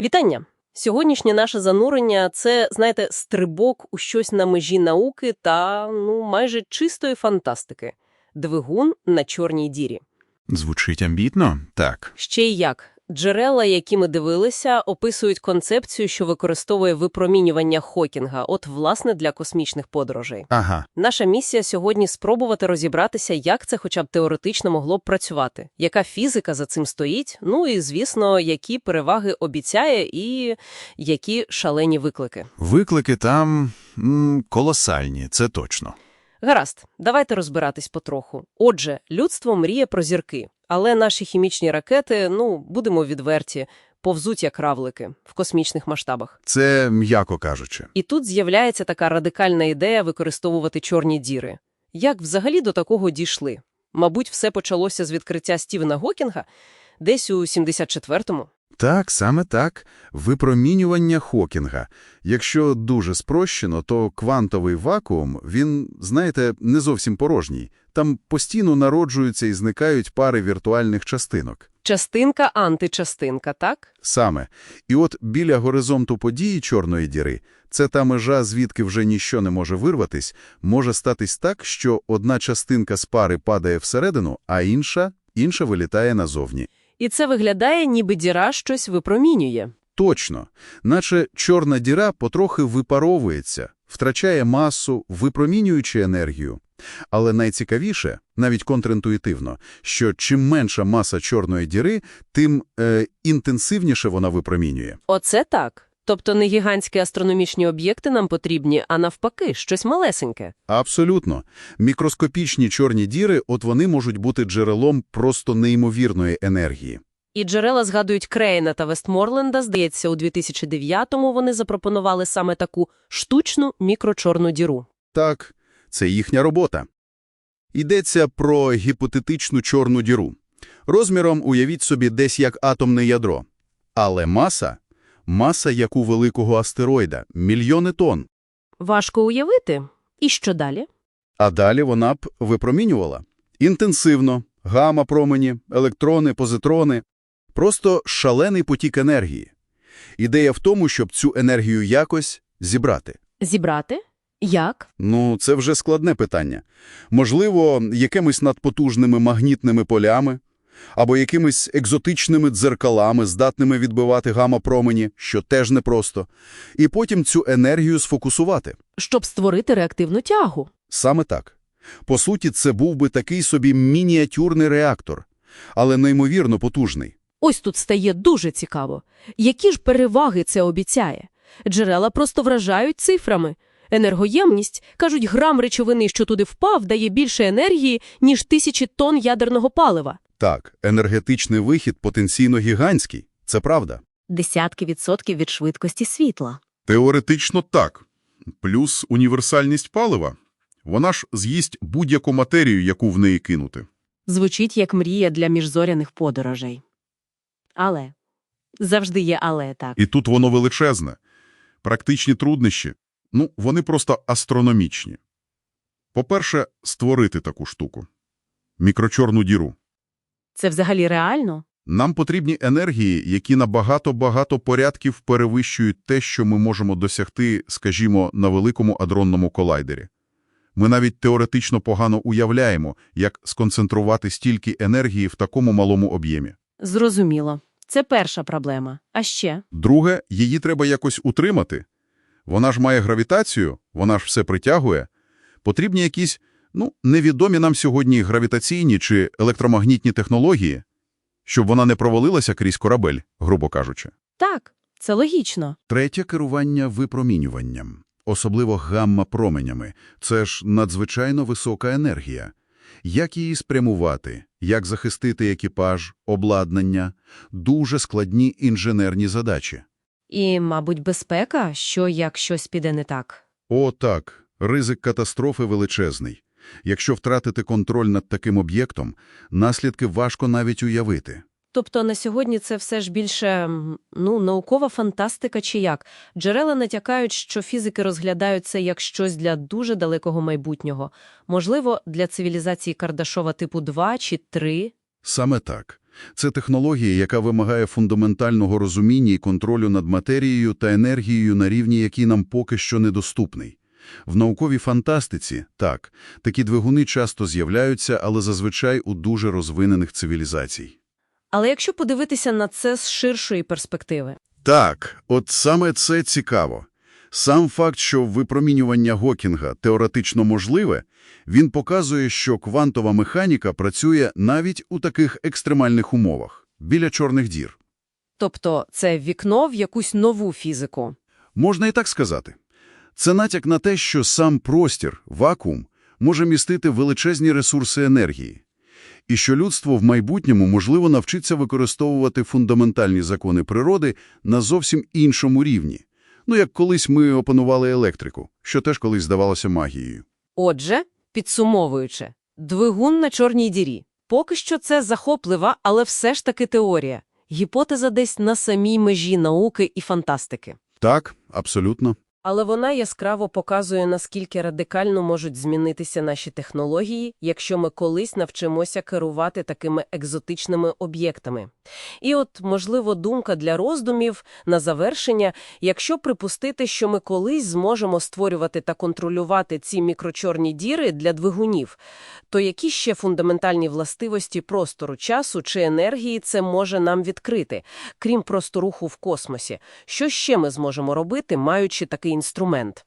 Вітання! Сьогоднішнє наше занурення – це, знаєте, стрибок у щось на межі науки та, ну, майже чистої фантастики. Двигун на чорній дірі. Звучить амбітно? Так. Ще й як. Джерела, які ми дивилися, описують концепцію, що використовує випромінювання Хокінга, от, власне, для космічних подорожей. Ага. Наша місія сьогодні – спробувати розібратися, як це хоча б теоретично могло б працювати, яка фізика за цим стоїть, ну і, звісно, які переваги обіцяє і які шалені виклики. Виклики там м, колосальні, це точно. Гаразд, давайте розбиратись потроху. Отже, людство мріє про зірки, але наші хімічні ракети, ну, будемо відверті, повзуть як равлики в космічних масштабах. Це м'яко кажучи. І тут з'являється така радикальна ідея використовувати чорні діри. Як взагалі до такого дійшли? Мабуть, все почалося з відкриття Стівена Гокінга десь у 74-му. Так, саме так. Випромінювання Хокінга. Якщо дуже спрощено, то квантовий вакуум, він, знаєте, не зовсім порожній. Там постійно народжуються і зникають пари віртуальних частинок. Частинка-античастинка, так? Саме. І от біля горизонту події Чорної діри, це та межа, звідки вже ніщо не може вирватись, може статись так, що одна частинка з пари падає всередину, а інша, інша вилітає назовні. І це виглядає, ніби діра щось випромінює. Точно. Наче чорна діра потрохи випаровується, втрачає масу, випромінюючи енергію. Але найцікавіше, навіть контрінтуїтивно, що чим менша маса чорної діри, тим е, інтенсивніше вона випромінює. Оце так. Тобто не гігантські астрономічні об'єкти нам потрібні, а навпаки, щось малесеньке. Абсолютно. Мікроскопічні чорні діри, от вони можуть бути джерелом просто неймовірної енергії. І джерела згадують Крейна та Вестморленда. Здається, у 2009-му вони запропонували саме таку штучну мікрочорну діру. Так, це їхня робота. Йдеться про гіпотетичну чорну діру. Розміром уявіть собі десь як атомне ядро. Але маса – маса як у великого астероїда – мільйони тонн. Важко уявити. І що далі? А далі вона б випромінювала. Інтенсивно, гамма-промені, електрони, позитрони. Просто шалений потік енергії. Ідея в тому, щоб цю енергію якось зібрати. Зібрати? Як? Ну, це вже складне питання. Можливо, якимись надпотужними магнітними полями, або якимись екзотичними дзеркалами, здатними відбивати гамма-промені, що теж непросто, і потім цю енергію сфокусувати. Щоб створити реактивну тягу. Саме так. По суті, це був би такий собі мініатюрний реактор, але неймовірно потужний. Ось тут стає дуже цікаво. Які ж переваги це обіцяє? Джерела просто вражають цифрами. Енергоємність, кажуть, грам речовини, що туди впав, дає більше енергії, ніж тисячі тонн ядерного палива. Так, енергетичний вихід потенційно гігантський. Це правда. Десятки відсотків від швидкості світла. Теоретично так. Плюс універсальність палива. Вона ж з'їсть будь-яку матерію, яку в неї кинути. Звучить як мрія для міжзоряних подорожей. Але. Завжди є але, так. І тут воно величезне. Практичні труднощі, ну, вони просто астрономічні. По-перше, створити таку штуку. Мікрочорну діру. Це взагалі реально? Нам потрібні енергії, які на багато-багато порядків перевищують те, що ми можемо досягти, скажімо, на великому адронному колайдері. Ми навіть теоретично погано уявляємо, як сконцентрувати стільки енергії в такому малому об'ємі. Зрозуміло. Це перша проблема. А ще? Друге, її треба якось утримати. Вона ж має гравітацію, вона ж все притягує. Потрібні якісь, ну, невідомі нам сьогодні гравітаційні чи електромагнітні технології, щоб вона не провалилася крізь корабель, грубо кажучи. Так, це логічно. Третє – керування випромінюванням, особливо гамма-променями. Це ж надзвичайно висока енергія. Як її спрямувати, як захистити екіпаж, обладнання – дуже складні інженерні задачі. І, мабуть, безпека, що як щось піде не так. О, так, ризик катастрофи величезний. Якщо втратити контроль над таким об'єктом, наслідки важко навіть уявити. Тобто на сьогодні це все ж більше, ну, наукова фантастика чи як? Джерела натякають, що фізики розглядають це як щось для дуже далекого майбутнього. Можливо, для цивілізації Кардашова типу 2 чи 3. Саме так. Це технологія, яка вимагає фундаментального розуміння і контролю над матерією та енергією на рівні, який нам поки що недоступний. В науковій фантастиці, так, такі двигуни часто з'являються, але зазвичай у дуже розвинених цивілізацій. Але якщо подивитися на це з ширшої перспективи, Так, от саме це цікаво. Сам факт, що випромінювання Гокінга теоретично можливе, він показує, що квантова механіка працює навіть у таких екстремальних умовах, біля чорних дір. тобто це вікно в якусь нову фізику. Можна і так сказати. Це натяк на те, що сам простір, вакуум, може містити величезні ресурси енергії. І що людство в майбутньому, можливо, навчиться використовувати фундаментальні закони природи на зовсім іншому рівні. Ну, як колись ми опанували електрику, що теж колись здавалося магією. Отже, підсумовуючи, двигун на чорній дірі. Поки що це захоплива, але все ж таки теорія. Гіпотеза десь на самій межі науки і фантастики. Так, абсолютно. Але вона яскраво показує, наскільки радикально можуть змінитися наші технології, якщо ми колись навчимося керувати такими екзотичними об'єктами. І от, можливо, думка для роздумів на завершення, якщо припустити, що ми колись зможемо створювати та контролювати ці мікрочорні діри для двигунів, то які ще фундаментальні властивості простору часу чи енергії це може нам відкрити, крім просто руху в космосі? Що ще ми зможемо робити, маючи такий інструмент?